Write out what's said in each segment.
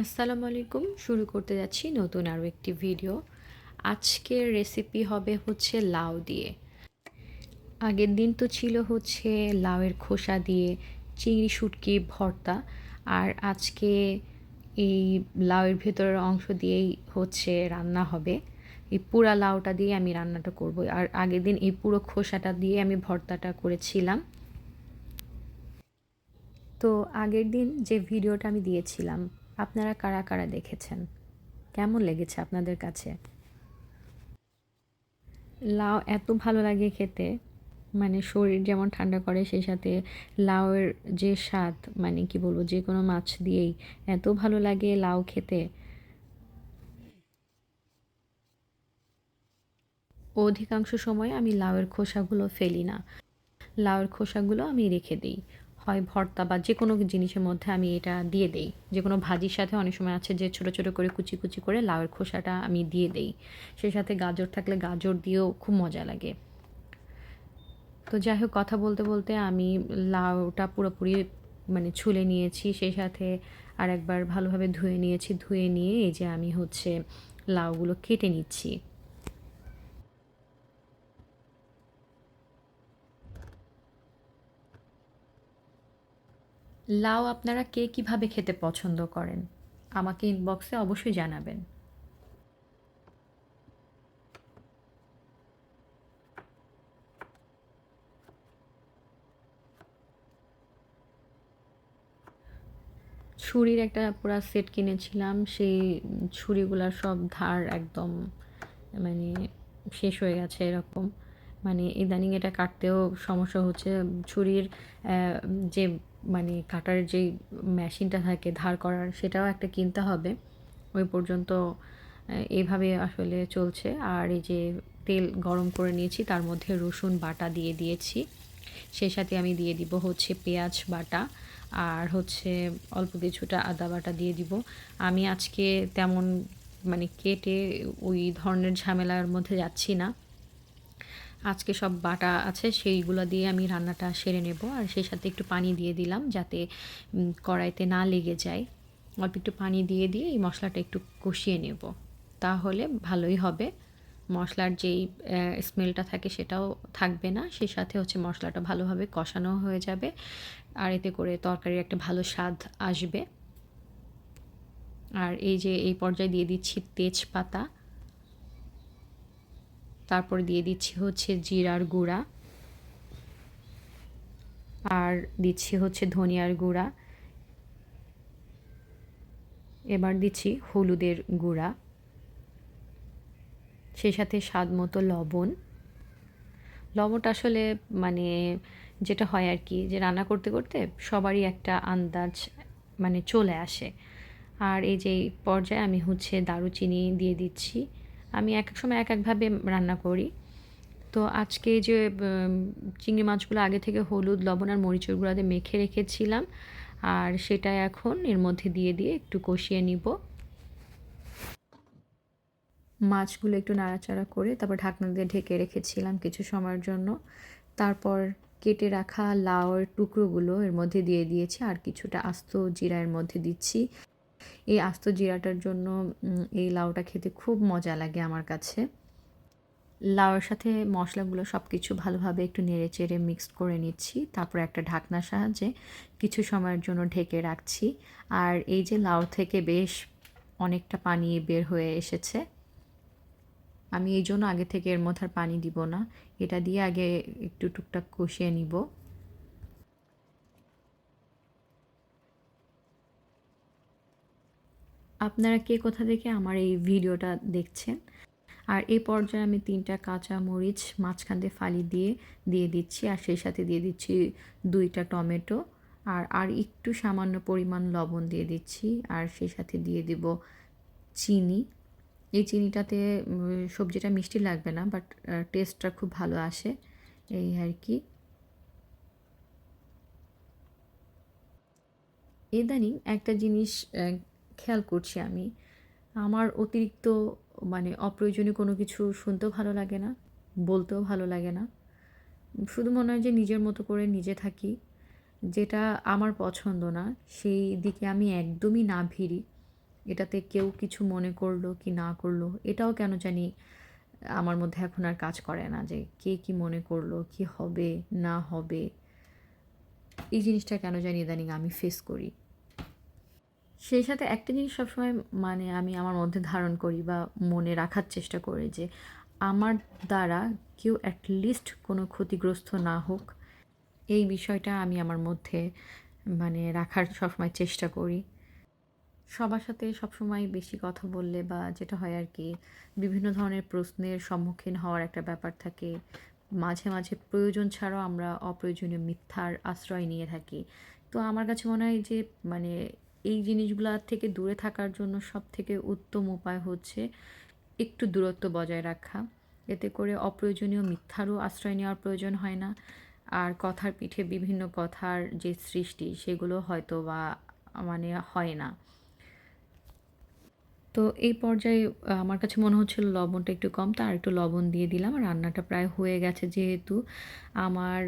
আসসালামু আলাইকুম। শুরু করতে যাচ্ছি নতুন আরও একটি ভিডিও। আজকের রেসিপি হবে হচ্ছে লাউ দিয়ে। আগের দিন তো ছিল হচ্ছে লাউয়ের খোসা দিয়ে চিংড়ি, শুটকি, ভর্তা। আর আজকে এই লাউয়ের ভেতরের অংশ দিয়েই হচ্ছে রান্না হবে। এই পুরা লাউটা দিয়ে আমি রান্নাটা করব। আর আগের দিন এই পুরো খোসাটা দিয়ে আমি ভর্তাটা করেছিলাম। তো আগের দিন যে ভিডিওটা আমি দিয়েছিলাম আপনারা কারা কারা দেখেছেন? কেমন লেগেছে আপনাদের কাছে? লাউ এত ভালো লাগে খেতে মানে শরীর যেমন ঠান্ডা করে, সেই সাথে লাউয়ের যে স্বাদ মানে কি বলব, যে কোনো মাছ দিয়েই এত ভালো লাগে লাউ খেতে। অধিকাংশ সময় আমি লাউয়ের খোসাগুলো ফেলি না। লাউয়ের খোসাগুলো আমি রেখে দিই। হয়, ভর্তা বা যে কোনো জিনিসের মধ্যে আমি এটা দিয়ে দেই। যে কোনো ভাজির সাথে অনেক সময় আছে যে ছোটো ছোটো করে কুচি কুচি করে লাউয়ের খোসাটা আমি দিয়ে দেই। সেই সাথে গাজর থাকলে গাজর দিয়েও খুব মজা লাগে। তো যাই হোক, কথা বলতে বলতে আমি লাউটা পুরোপুরি মানে ছুলে নিয়েছি। সেই সাথে আর একবার ভালোভাবে ধুয়ে নিয়েছি। ধুয়ে নিয়ে এই যে আমি হচ্ছে লাউগুলো কেটে নিচ্ছি। লাউ আপনারা কে কীভাবে খেতে পছন্দ করেন? আমাকে ইনবক্সে অবশ্যই জানাবেন। ছুরির একটা পুরো সেট কিনেছিলাম, সেই ছুরিগুলার সব ধার একদম মানে শেষ হয়ে গেছে এরকম। মানে ইদানিং এটা কাটতেও সমস্যা হচ্ছে। ছুরির যে মানে কাটার যেই মেশিনটা থাকে ধার করার, সেটাও একটা কিনতে হবে। ওই পর্যন্ত এইভাবে আসলে চলছে। আর এই যে তেল গরম করে নিয়েছি, তার মধ্যে রসুন বাটা দিয়ে দিয়েছি। সেই সাথে আমি দিয়ে দিব হচ্ছে পেঁয়াজ বাটা আর হচ্ছে অল্প কিছুটা আদা বাটা দিয়ে দিব। আমি আজকে তেমন মানে কেটে ওই ধরনের ঝামেলার মধ্যে যাচ্ছি না। আজকে সব বাটা আছে, সেইগুলো দিয়ে আমি রান্নাটা সেরে নেব। আর সেই সাথে একটু পানি দিয়ে দিলাম যাতে কড়াইতে না লেগে যায়। অল্প একটু পানি দিয়ে দিয়ে এই মশলাটা একটু কষিয়ে নেব। তাহলে ভালোই হবে। মশলার যেই স্মেলটা থাকে সেটাও থাকবে না। সেই সাথে হচ্ছে মশলাটা ভালোভাবে কষানো হয়ে যাবে। আর এতে করে তরকারির একটা ভালো স্বাদ আসবে। আর এই যে এই পর্যায়ে দিয়ে দিচ্ছি তেজপাতা। তারপর দিয়ে দিচ্ছি হচ্ছে জিরার গুঁড়া। আর দিচ্ছি হচ্ছে ধনিয়ার গুঁড়া। এবার দিচ্ছি হলুদের গুঁড়া। সেই সাথে স্বাদ মতো লবণ। লবণটা আসলে মানে যেটা হয় আর কি, যে রান্না করতে করতে সবারই একটা আন্দাজ মানে চলে আসে। আর এই যে পর্যায়ে আমি হচ্ছে দারুচিনি দিয়ে দিচ্ছি। আমি এক এক সময় এক একভাবে রান্না করি। তো আজকে যে চিংড়ি মাছগুলো আগে থেকে হলুদ, লবণ আর মরিচের গুঁড়াতে মেখে রেখেছিলাম। আর সেটা এখন এর মধ্যে দিয়ে দিয়ে একটু কষিয়ে নিব। মাছগুলো একটু নাড়াচাড়া করে তারপর ঢাকনা দিয়ে ঢেকে রেখেছিলাম কিছু সময়ের জন্য। তারপর কেটে রাখা লাউয়ের টুকরোগুলো এর মধ্যে দিয়ে দিয়েছি। আর কিছুটা আস্ত জিরা এর মধ্যে দিচ্ছি। এই আস্ত জিরাটার জন্য এই লাউটা খেতে খুব মজা লাগে আমার কাছে। লাউয়ের সাথে মশলাগুলো সব কিছু ভালোভাবে একটু নেড়ে চেড়ে মিক্সড করে নিচ্ছি। তারপর একটা ঢাকনার সাহায্যে কিছু সময়ের জন্য ঢেকে রাখছি। আর এই যে লাউ থেকে বেশ অনেকটা পানি বের হয়ে এসেছে। আমি এই জন্য আগে থেকে এর মধ্যে পানি দিব না। এটা দিয়ে আগে একটু টুকটাক কষিয়ে নিব। আপনারা কে কোথা থেকে আমার এই ভিডিওটা দেখছেন? আর এই পর্যায়ে আমি তিনটা কাঁচা মরিচ মাঝখান দিয়ে ফালি দিয়ে দিয়ে দিচ্ছি, আর সেই সাথে দিয়ে দিচ্ছি দুইটা টমেটো, আর আর একটু সামান্য পরিমাণ লবণ দিয়ে দিচ্ছি, আর সেই সাথে দিয়ে দিব চিনি। এই চিনিটাতে সবজিটা মিষ্টি লাগবে না, বাট টেস্টটা খুব ভালো আসে, এই আর কি। ইদানিং একটা জিনিস খেয়াল করছি আমি। আমার অতিরিক্ত মানে অপ্রয়োজনীয় কোনো কিছু শুনতেও ভালো লাগে না, বলতেও ভালো লাগে না। শুধু মনে হয় যে নিজের মতো করে নিজে থাকি, যেটা আমার পছন্দ না, সেই দিকে আমি একদমই না ভিড়ি। এটাতে কেউ কিছু মনে করল কি না করল, এটাও কেন জানি আমার মধ্যে এখন আর কাজ করে না যে কে কি মনে করল, কি হবে, না হবে। এই জিনিসটা কেন জানি ইদানিং আমি ফেস করি। সেই সাথে একটা জিনিস সবসময় মানে আমি আমার মধ্যে ধারণ করি বা মনে রাখার চেষ্টা করি যে আমার দ্বারা কেউ অ্যাটলিস্ট কোনো ক্ষতিগ্রস্ত না হোক, এই বিষয়টা আমি আমার মধ্যে মানে রাখার সবসময় চেষ্টা করি। সবার সাথে সবসময় বেশি কথা বললে বা যেটা হয় আর কি, বিভিন্ন ধরনের প্রশ্নের সম্মুখীন হওয়ার একটা ব্যাপার থাকে। মাঝে মাঝে প্রয়োজন ছাড়াও আমরা অপ্রয়োজনীয় মিথ্যার আশ্রয় নিয়ে থাকি। তো আমার কাছে মনে হয় যে মানে এই জিনিসগুলা থেকে দূরে থাকার জন্য সব থেকে উত্তম উপায় হচ্ছে একটু দূরত্ব বজায় রাখা। এতে করে অপ্রয়োজনীয় মিথ্যারও আশ্রয় নেওয়ার প্রয়োজন হয় না। আর কথার পিঠে বিভিন্ন কথার যে সৃষ্টি, সেগুলো হয়তো বা মানে হয় না। তো এই পর্যায়ে আমার কাছে মনে হচ্ছিল লবণটা একটু কম, তো আরেকটু লবণ দিয়ে দিলাম। আর রান্নাটা প্রায় হয়ে গেছে যেহেতু আমার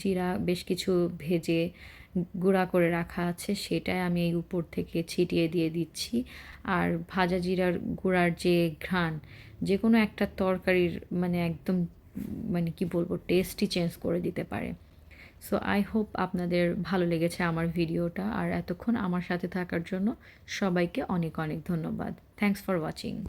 জিরা বেশ কিছু ভেজে গুঁড়া করে রাখা আছে, সেটাই আমি এই উপর থেকে ছিটিয়ে দিয়ে দিচ্ছি। আর ভাজা জিরার গুঁড়ার যে ঘ্রাণ, যে কোনো একটা তরকারির মানে একদম মানে কি বলব টেস্টই চেঞ্জ করে দিতে পারে। সো আই হোপ আপনাদের ভালো লেগেছে আমার ভিডিওটা। আর এতক্ষণ আমার সাথে থাকার জন্য সবাইকে অনেক অনেক ধন্যবাদ। Thanks for watching